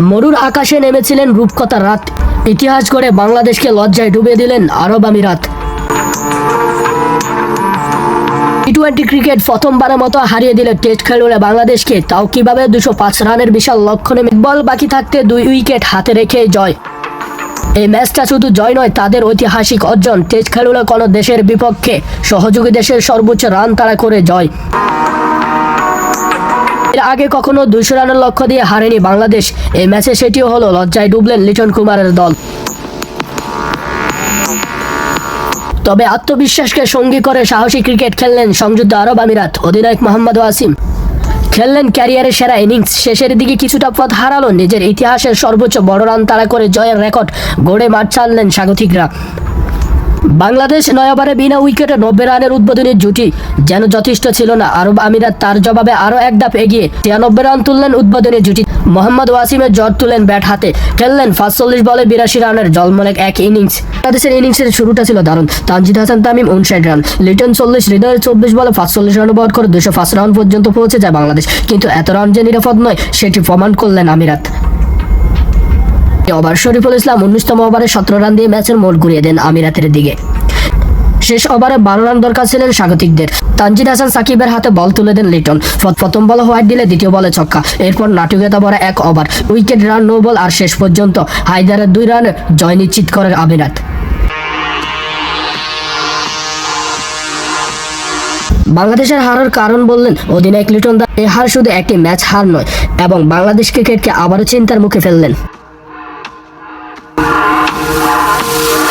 মরুর আকাশে নেমেছিলেন রূপকথা রাত। ইতিহাস করে বাংলাদেশকে লজ্জায় ডুবে দিলেন আরব আমিরাত। টি টোয়েন্টি ক্রিকেট প্রথমবারের মতো হারিয়ে দিল টেস্ট খেলুড়ে বাংলাদেশকে। তাও কীভাবে দুশো পাঁচ রানের বিশাল লক্ষ্য নেমে বল বাকি থাকতে দুই উইকেট হাতে রেখে জয়। এই ম্যাচটা শুধু জয় নয়, তাদের ঐতিহাসিক অর্জন, টেস্ট খেলুড়ে কোনো দেশের বিপক্ষে সহযোগী দেশের সর্বোচ্চ রান তারা করে জয়। এর আগে কখনো দুইশো রানের লক্ষ্য দিয়ে হারেনি বাংলাদেশ। এই ম্যাচে সেটিও হলো লজ্জায় ডুবলেন লিটন কুমারের দল। তবে আত্মবিশ্বাসকে সঙ্গী করে সাহসী ক্রিকেট খেললেন সংযুক্ত আরব আমিরাত অধিনায়ক মোহাম্মদ ওয়াসিম। খেললেন ক্যারিয়ারের সেরা ইনিংস, শেষের দিকে কিছুটা পথ হারালো নিজের ইতিহাসের সর্বোচ্চ বড় রান তাড়া করে জয়ের রেকর্ড গড়ে মাঠ ছাড়লেন স্বাগতিকরা। বাংলাদেশ নয় ওভারে বিনা উইকেটে নব্বই রানের উদ্বোধনী জুটি, যেন যথেষ্ট ছিল না। আরব আমিরাত তার জবাবে আরও এক ধাপ এগিয়ে তিয়ানব্বই রান তুললেন উদ্বোধনী জুটি। মোহাম্মদ ওয়াসিমের জট তুলেন ব্যাট হাতে খেললেন পাঁচচল্লিশ বলে বিরাশি রানের জলমলেক এক ইনিংস। বাংলাদেশের ইনিংসের শুরুটা ছিল দারুণ, তানজিদ হাসান তামিম উনষাট রান, লিটন চল্লিশ, হৃদয়ের চব্বিশ বলে পাঁচচল্লিশ রান ওভার করে দুশো পাঁচ রান পর্যন্ত পৌঁছে যায় বাংলাদেশ। কিন্তু এত রান যে নিরাপদ নয়, সেটি প্রমাণ করলেন আমিরাত। ওভার শরীফুল ইসলাম উনিশতম ওভারে সতেরো রান দিয়ে ম্যাচের মোড় ঘুরিয়ে দেন আমিরাতের দিকে। শেষ ওভারে বারো রান দরকার ছিলেন স্বাগতিকদের। তানজিদ হাসান সাকিবের হাতে বল তুলে দেন লিটন। প্রথম বলে হোয়াইট দিলে দ্বিতীয় বলে ছক্কা। এরপর নাটুকেতা বড় এক over. Wicket run, no ball আর শেষ পর্যন্ত হায়দারের দুই রানে জয় নিশ্চিত করেন আমিরাত। বাংলাদেশের হারার কারণ বললেন অধিনায়ক লিটন দা। এ হার শুধু একটি ম্যাচ হার নয়, এবং বাংলাদেশ ক্রিকেটকে আবারও চিন্তার মুখে ফেললেন। Oh,